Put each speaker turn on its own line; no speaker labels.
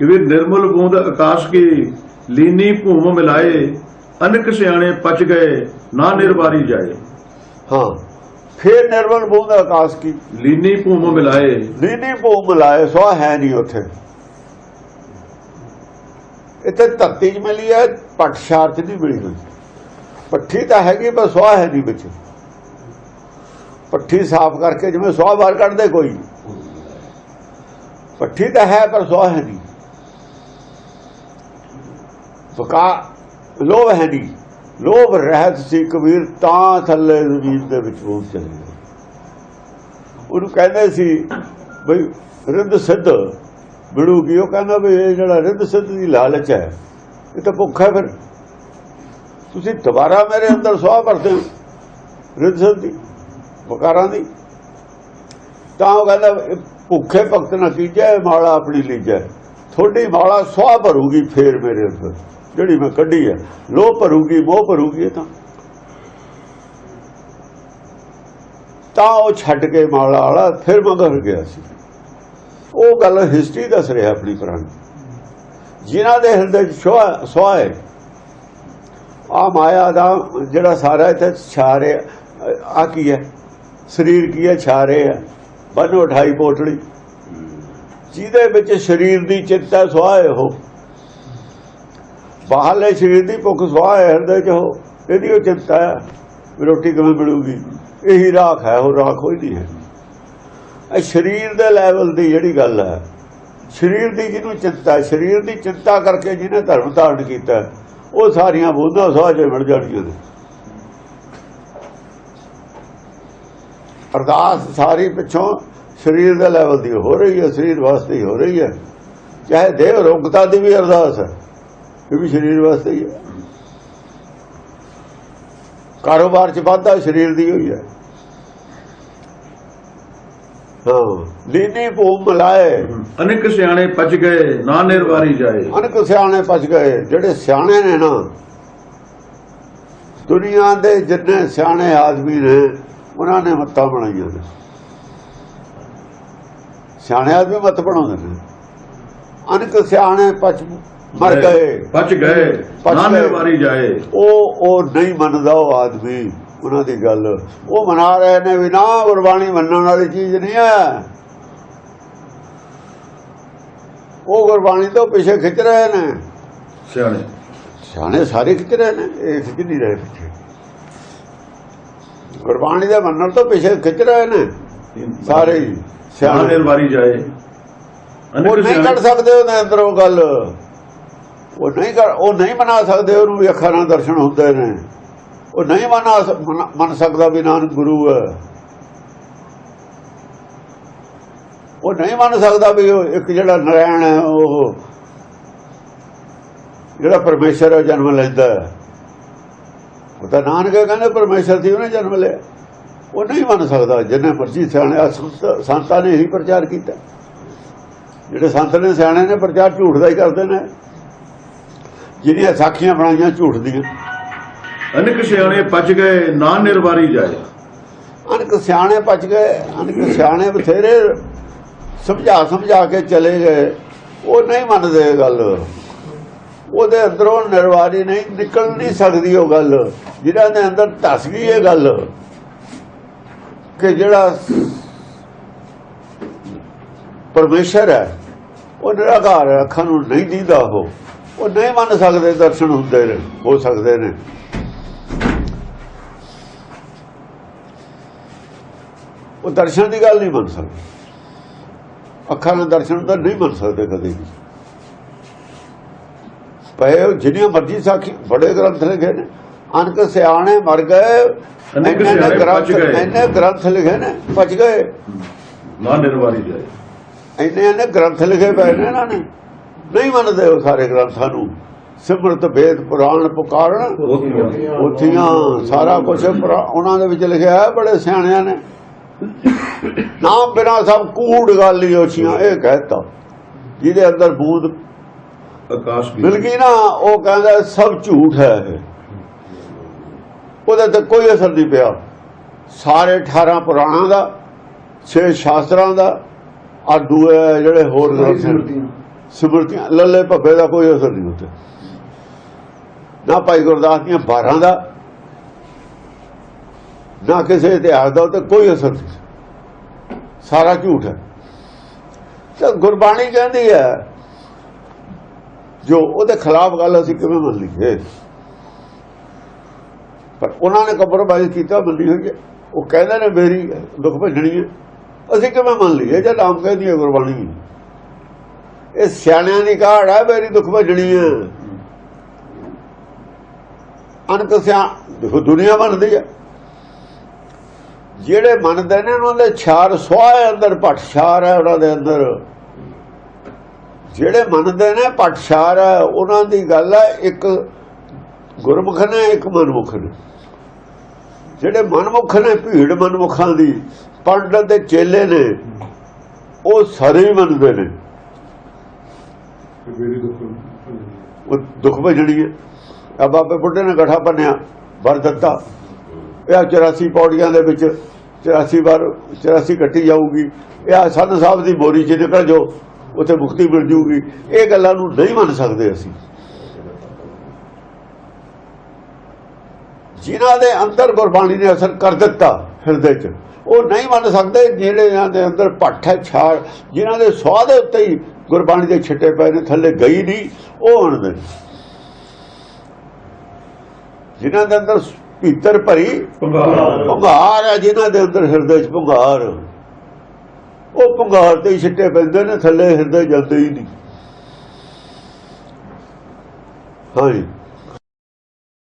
ਕਿ ਵੀ ਨਿਰਮਲ ਬੂੰਦ ਆਕਾਸ਼ ਕੀ ਲੀਨੀ ਭੂਮ ਮਿਲਾਏ ਅਨਕ ਸਿਆਣੇ ਪਚ ਗਏ ਨਾ ਨਿਰਵਾਰੀ ਜਾਏ।
ਹਾਂ ਫਿਰ ਨਿਰਮਲ ਬੂੰਦ ਆਕਾਸ਼ ਕੀ?
ਲੀਨੀ ਭੂਮ ਮਿਲਾਏ।
ਨੀਨੀ ਭੂਮ ਮਿਲਾਏ ਸੋ ਹੈ ਨਹੀਂ ਉੱਥੇ। ਇੱਥੇ ਧਰਤੀ 'ਚ ਮਿਲੀ ਹੈ ਪੱਟ ਸ਼ਾਰ 'ਚ ਨਹੀਂ ਮਿਲੀ। ਹੋਈ ਪੱਠੀ ਤਾਂ ਹੈਗੀ ਪਰ ਸਵਾਹ ਹੈ ਨਹੀਂ ਵਿੱਚ। ਪੱਠੀ ਸਾਫ਼ ਕਰਕੇ ਜਿਵੇਂ ਸਵਾਹ ਬਾਹਰ ਕੱਢਦੇ ਕੋਈ। ਪੱਠੀ ਤਾਂ ਹੈ ਪਰ ਸਵਾਹ ਹੈ ਨਹੀਂ। ਵਕਾ ਲੋਭ ਹੈ ਨਹੀਂ। ਲੋਭ ਰਹਿਤ ਸੀ ਕਬੀਰ, ਤਾਂ ਥੱਲੇ ਜ਼ਮੀਨ ਦੇ ਵਿੱਚ ਉਹ ਚਲੇ ਗਿਆ ਉਹਨੂੰ ਕਹਿੰਦੇ ਸੀ ਬਈ ਰਿੱਧ ਸਿੱਧ ਮਿਲੂਗੀ ਉਹ ਕਹਿੰਦਾ ਵੀ ਇਹ ਜਿਹੜਾ ਰਿੱਧ ਸਿੱਧ ਦੀ ਲਾਲਚ ਹੈ, ਇਹ ਤਾਂ ਭੁੱਖ ਹੈ ਫਿਰ। ਤੁਸੀਂ ਦੁਬਾਰਾ ਮੇਰੇ ਅੰਦਰ ਸਵਾਹ ਭਰਦੇ ਹੋ ਰਿੱਧ ਸਿੱਧ ਦੀ ਵਕਾਰਾਂ ਦੀ। ਤਾਂ ਉਹ ਕਹਿੰਦਾ, ਇਹ ਭੁੱਖੇ ਭਗਤ ਨਾ ਕੀਜੈ ਮਾਲਾ ਆਪਣੀ ਲੀਜੈ। ਥੋੜੀ ਮਾਲਾ ਸਵਾਹ ਭਰੂਗੀ, ਫੇਰ ਮੇਰੇ ਅੰਦਰ। ਜਿਹੜੀ ਮੈਂ ਕੱਢੀ ਹੈ ਲੋਭ ਭਰੂਗੀ, ਮੋਹ ਭਰੂਗੀ ਤਾਂ। ਤਾਂ ਉਹ ਛੱਡ ਕੇ ਮਾਲਾ ਵਾਲਾ ਫਿਰ ਮਗਰ ਗਿਆ ਸੀ। ਉਹ ਗੱਲ ਹਿਸਟਰੀ ਦੱਸ ਰਿਹਾ ਆਪਣੀ ਪੁਰਾਣੀ। ਜਿਨ੍ਹਾਂ ਦੇ ਹਿਰਦੇ 'ਚ ਸੋਹ ਹੈ ਆ ਮਾਇਆ ਦਾ ਜਿਹੜਾ ਸਾਰਾ ਇੱਥੇ ਛਾ ਰਿਹਾ ਆ ਕੀ ਹੈ? ਸਰੀਰ ਕੀ ਹੈ? ਛਾ ਰਿਹਾ ਬੰਨੋ ਉਠਾਈ ਪੋਟਲੀ। ਜਿਹਦੇ ਵਿੱਚ ਸਰੀਰ ਦੀ ਚਿੰਤਾ ਸੁਆਹ ਹੈ ਉਹ। ਬਾਹਰਲੇ ਸਰੀਰ ਦੀ ਭੁੱਖ ਸੁਆਹ ਹੈ, ਹਿਰਦੇ 'ਚ ਉਹ ਇਹਦੀ ਉਹ ਚਿੰਤਾ ਹੈ? ਵੀ ਰੋਟੀ ਕਿਵੇਂ ਮਿਲੂਗੀ ਇਹੀ ਰਾਖ ਹੈ ਉਹ ਰਾਖ ਹੋਈ ਨਹੀਂ ਹੈ। ਇਹ ਸਰੀਰ ਦੇ ਲੈਵਲ ਦੀ ਜਿਹੜੀ ਗੱਲ ਹੈ, ਸਰੀਰ ਦੀ ਜਿਹਨੂੰ ਚਿੰਤਾ ਸਰੀਰ ਦੀ ਚਿੰਤਾ ਕਰਕੇ ਜਿਹਨੇ ਧਰਮ ਧਾਰਨ ਕੀਤਾ, ਉਹ ਸਾਰੀਆਂ ਬੋਧਾਂ ਸਹਜੇ ਮਿਲ ਜਾਣਗੀਆਂ ਨੇ। ਅਰਦਾਸ ਸਾਰੀ ਪਿੱਛੋਂ ਸਰੀਰ ਦੇ ਲੈਵਲ ਦੀ ਹੋ ਰਹੀ ਹੈ, ਸਰੀਰ ਵਾਸਤੇ ਹੀ ਹੋ ਰਹੀ ਹੈ। ਚਾਹੇ ਦੇਹ ਰੋਗਤਾ ਦੀ ਵੀ ਅਰਦਾਸ ਹੈ। ਇਹ ਵੀ ਸਰੀਰ ਵਾਸਤੇ ਹੀ ਹੈ। ਕਾਰੋਬਾਰ ਚ ਵਾਧਾ ਸਰੀਰ ਦੀ ਹੋਈ ਹੈ। ਹਾਂ। ਲੀਨੀ ਭੂਮ ਮਲਾਏ
ਅਨਕ ਸਿਆਣੇ ਪਚ ਗਏ ਨਾ ਨਿਰਵਾਰੀ ਜਾਏ।
ਅਨਕ ਸਿਆਣੇ ਪਚ ਗਏ ਜਿਹੜੇ ਸਿਆਣੇ ਨੇ ਨਾ ਦੁਨੀਆ ਦੇ ਜਿੰਨੇ ਸਿਆਣੇ ਆਦਮੀ ਨੇ ਉਹਨਾਂ ਨੇ ਮੱਤਾਂ ਬਣਾਈਆਂ ਨੇ। ਸਿਆਣੇ ਆਦਮੀ ਮੱਤ ਬਣਾਉਂਦੇ ਨੇ। ਅਨਕ ਸਿਆਣੇ ਪਚ ਮਰ ਗਏ।
ਪਚ ਗਏ
ਪਚ
ਨਾ
ਗਏ।
ਨਿਰਵਾਰੀ ਜਾਏ।
ਉਹ ਉਹ ਨਹੀਂ ਮੰਨਦਾ ਉਹ ਆਦਮੀ ਉਹਨਾਂ ਦੀ ਗੱਲ। ਉਹ ਮਨਾ ਰਹੇ ਨੇ ਵੀ ਨਾ ਗੁਰਬਾਣੀ ਮੰਨਣ ਵਾਲੀ ਚੀਜ਼ ਨਹੀਂ ਹੈ। ਉਹ ਗੁਰਬਾਣੀ ਤੋਂ ਪਿੱਛੇ ਖਿੱਚ ਰਹੇ ਨੇ।
ਸਿਆਣੇ।
ਸਿਆਣੇ ਸਾਰੇ ਖਿੱਚ ਰਹੇ ਨੇ ਇਹ ਖਿੱਚ ਨਹੀਂ ਰਹੇ ਪਿੱਛੇ। ਗੁਰਬਾਣੀ ਦੇ ਮੰਨਣ ਤੋਂ ਪਿੱਛੇ ਖਿੱਚ ਰਹੇ ਨੇ ਸਾਰੇ ਸਿਆਣੇ
ਨਿਰਵਾਰੀ ਜਾਏ।
ਉਹ ਨਹੀਂ ਕੱਢ ਸਕਦੇ ਉਹਦੇ ਅੰਦਰ ਗੱਲ। ਉਹ ਨਹੀਂ ਕਰ, ਉਹ ਨਹੀਂ ਮਨਾ ਸਕਦੇ, ਉਹਨੂੰ ਵੀ ਅੱਖਾਂ ਨਾਲ ਦਰਸ਼ਨ ਹੁੰਦੇ ਨੇ। ਉਹ ਨਹੀਂ ਮਨਾ ਮੰਨ ਸਕਦਾ ਵੀ ਨਾਨਕ ਗੁਰੂ ਹੈ। ਉਹ ਨਹੀਂ ਮੰਨ ਸਕਦਾ ਵੀ ਉਹ ਇੱਕ ਜਿਹੜਾ ਨਰਾਇਣ ਹੈ, ਉਹ ਜਿਹੜਾ ਪਰਮੇਸ਼ਰ ਹੈ ਜਨਮ ਲੈਂਦਾ ਹੈ। ਉਹ ਤਾਂ ਨਾਨਕ ਕਹਿੰਦੇ ਪਰਮੇਸ਼ਰ ਸੀ, ਉਹਨੇ ਜਨਮ ਲਿਆ। ਉਹ ਨਹੀਂ ਮੰਨ ਸਕਦਾ, ਜਿੰਨੇ ਮਰਜ਼ੀ ਸਿਆਣੇ ਸੰਤਾਂ ਨੇ ਹੀ ਪ੍ਰਚਾਰ ਕੀਤਾ। ਜਿਹੜੇ ਸੰਤ ਨੇ, ਸਿਆਣੇ ਨੇ ਪ੍ਰਚਾਰ ਝੂਠ ਦਾ ਹੀ ਕਰਦੇ ਨੇ। ਜਿਹਦੀਆਂ ਸਾਖੀਆਂ ਬਣਾਈਆਂ ਝੂਠ ਦੀਆਂ।
ਅਨਕ ਸਿਆਣੇ ਪਚ ਗਏ ਨਾ ਨਿਰਵਾਰੀ ਜਾਏ।
ਅਨਕ ਸਿਆਣੇ ਪਚ ਗਏ ਅਨਕ ਸਿਆਣੇ ਬਥੇਰੇ ਸਮਝਾ ਸਮਝਾ ਕੇ ਚਲੇ ਗਏ। ਉਹ ਨਹੀਂ ਮੰਨਦੇ ਗੱਲ। ਉਹਦੇ ਅੰਦਰੋਂ ਨਿਰਵਾਰੀ ਨਹੀਂ ਨਿਕਲ ਨਹੀਂ ਸਕਦੀ ਉਹ ਗੱਲ। ਜਿਹਨਾਂ ਦੇ ਅੰਦਰ ਧਸ ਗਈ ਇਹ ਗੱਲ। ਕਿ ਜਿਹੜਾ ਪਰਮੇਸ਼ਰ ਹੈ ਉਹ ਨਿਰਾਕਾਰ ਅੱਖਾਂ ਨੂੰ ਨਹੀਂ ਦੀਦਾ ਉਹ। ਉਹ ਨਹੀਂ ਮੰਨ ਸਕਦੇ ਦਰਸ਼ਨ ਹੁੰਦੇ ਨੇ ਹੋ ਸਕਦੇ ਨੇ। ਉਹ ਦਰਸ਼ਨ ਦੀ ਗੱਲ ਨਹੀਂ ਮੰਨ ਸਕਦੇ। ਅੱਖਾਂ ਨਾਲ ਦਰਸ਼ਨ ਤਾਂ ਨਹੀਂ ਮੰਨ ਸਕਦੇ ਕਦੇ ਵੀ। ਪਏ ਜਿੰਨੀਆਂ ਮਰਜ਼ੀ ਸਾਖੀ ਬੜੇ ਗ੍ਰੰਥ ਲਿਖੇ ਨੇ। ਅਨਕ ਸਿਆਣੇ ਮਰ ਗਏ
ਅਨੇਕ
ਇੰਨੇ ਗ੍ਰੰਥ। ਇੰਨੇ ਗ੍ਰੰਥ ਲਿਖੇ ਨੇ ਪਚ ਗਏ।
ਨਾ ਨਿਰਵਾਰੀ ਜਾਏ।
ਇੰਨੇ ਇੰਨੇ ਗ੍ਰੰਥ ਲਿਖੇ ਪਏ ਨੇ ਇਹਨਾਂ ਨੇ। ਨਹੀਂ ਮੰਨਦੇ ਉਹ ਸਾਰੇ ਗ੍ਰੰਥਾਂ ਨੂੰ ਸਿਮਰਤ ਵੇਦ ਪੁਰਾਣ ਪੁਕਾਰਨ ਉਥੀਆਂ ਸਾਰਾ ਕੁਝ ਉਹਨਾਂ ਦੇ ਵਿੱਚ ਲਿਖਿਆ ਹੈ ਬੜੇ ਸਿਆਣਿਆਂ ਨੇ। ਨਾਮ ਬਿਨਾ ਸਭ ਕੂੜ ਗਾਲੀ ਹੋਛੀਆਂ ਇਹ ਕਹਿਤਾ। ਜਿਹਦੇ ਅੰਦਰ ਬੂਦ
ਆਕਾਸ਼ ਵੀ
ਮਿਲ ਗਈ ਨਾ ਉਹ ਕਹਿੰਦਾ ਸਭ ਝੂਠ ਹੈ ਇਹ। ਉਹਦੇ ਤੇ ਕੋਈ ਅਸਰ ਨਹੀਂ ਪਿਆ। ਸਾਰੇ 18 ਪੁਰਾਣਾਂ ਦਾ 6 ਸ਼ਾਸਤਰਾਂ ਦਾ ਆ ਦੂਏ ਜਿਹੜੇ ਹੋਰ ਗ੍ਰੰਥ ਸਿਮਰਤੀਆਂ, ਲੱਲੇ ਭੱਬੇ ਦਾ ਕੋਈ ਅਸਰ ਨਹੀਂ ਹੁੰਦਾ ਨਾ ਭਾਈ ਗੁਰਦਾਸ ਦੀਆਂ 12 ਦਾ, ਨਾ ਕਿਸੇ ਇਤਿਹਾਸ ਦਾ ਤੇ ਕੋਈ ਅਸਰ ਨਹੀਂ। ਸਾਰਾ ਝੂਠ ਹੈ। ਤੇ ਗੁਰਬਾਣੀ ਕਹਿੰਦੀ ਹੈ, ਜੋ ਉਹਦੇ ਖਿਲਾਫ ਗੱਲ ਅਸੀਂ ਕਿਵੇਂ ਮੰਨ ਲਈਏ ਪਰ ਉਹਨਾਂ ਨੇ ਕੰਪਰੋਮਾਈਜ਼ ਕੀਤਾ, ਮੰਨੀ ਹੋਈ ਹੈ ਉਹ ਕਹਿੰਦੇ ਨੇ ਮੇਰੀ ਦੁੱਖ ਭੰਜਣੀ ਹੈ। ਅਸੀਂ ਕਿਵੇਂ ਮੰਨ ਲਈਏ? ਜੇ ਨਾਮ ਕਹਿੰਦੀ ਹੈ ਗੁਰਬਾਣੀ ਇਹ ਸਿਆਣਿਆਂ ਦੀ ਕਾਢ ਹੈ ਮੇਰੀ ਦੁੱਖ ਭੰਜਣੀ ਹੈ ਅਨਕ ਸਿਆ, ਦੇਖੋ ਦੁਨੀਆ ਬਣਦੀ ਹੈ ਜਿਹੜੇ ਮੰਨਦੇ ਨੇ ਉਹਨਾਂ ਦੇ ਛਾਰ ਸੁਆਹ ਅੰਦਰ ਪਟਛਾਰ ਹੈ ਉਹਨਾਂ ਦੇ ਅੰਦਰ। ਜਿਹੜੇ ਮੰਨਦੇ ਨੇ ਪਟਛਾਰ ਹੈ, ਉਹਨਾਂ ਦੀ ਗੱਲ ਹੈ ਇੱਕ ਗੁਰਮੁਖ ਨੇ, ਇੱਕ ਮਨਮੁਖ ਨੇ। ਜਿਹੜੇ ਮਨਮੁਖ ਨੇ, ਭੀੜ ਮਨਮੁਖਾਂ ਦੀ, ਪੰਡਤ ਦੇ ਚੇਲੇ ਨੇ, ਉਹ ਸਾਰੇ ਹੀ ਮੰਨਦੇ ਨੇ। ਉਹ ਦੁੱਖ ਭਜਣੀ ਹੈ ਆ ਬਾਬੇ ਬੁੱਢੇ ਨੇ ਗਠਾ ਬੰਨਿਆ, ਵਰ ਦਿੱਤਾ। ਇਹ 84 ਪੌੜੀਆਂ ਦੇ ਵਿੱਚ 84 ਵਾਰ 84 ਕੱਟੀ ਜਾਊਗੀ। ਇਹ ਸੰਤ ਸਾਹਿਬ ਦੀ ਮੋਰੀ 'ਚ ਨਿਕਲ ਜਾਓ, ਉੱਥੇ ਮੁਕਤੀ ਮਿਲ ਜੂਗੀ। ਇਹ ਗੱਲਾਂ ਨੂੰ ਨਹੀਂ ਮੰਨ ਸਕਦੇ ਅਸੀਂ। ਜਿਨ੍ਹਾਂ ਦੇ ਅੰਦਰ ਗੁਰਬਾਣੀ ਨੇ ਅਸਰ ਕਰ ਦਿੱਤਾ ਹਿਰਦੇ 'ਚ, ਉਹ ਨਹੀਂ ਮੰਨ ਸਕਦੇ ਜਿਹੜੇ ਇਹਨਾਂ ਦੇ ਅੰਦਰ ਭੱਠ ਹੈ, ਛਾਲ, ਜਿਨ੍ਹਾਂ ਦੇ ਸਵਾਹ ਦੇ ਉੱਤੇ ਹੀ ਗੁਰਬਾਣੀ ਦੇ ਛਿੱਟੇ ਪਏ ਨੇ, ਥੱਲੇ ਗਈ ਨਹੀਂ, ਉਹ ਮੰਨਦੇ ਜਿਨ੍ਹਾਂ ਦੇ ਅੰਦਰ ਭੀਤਰ ਭਰੀ
ਪੰਗਾਰ
ਭੰਗਾਰ ਹੈ, ਜਿਨ੍ਹਾਂ ਦੇ ਅੰਦਰ ਹਿਰਦੇ 'ਚ ਭੰਗਾਰ। ਉਹ ਭੰਗਾਰ ਤੇ ਛਿੱਟੇ ਪੈਂਦੇ ਨੇ, ਥੱਲੇ ਹਿਰਦੇ ਜਾਂਦੇ ਹੀ ਨਹੀਂ। ਹਾਂਜੀ।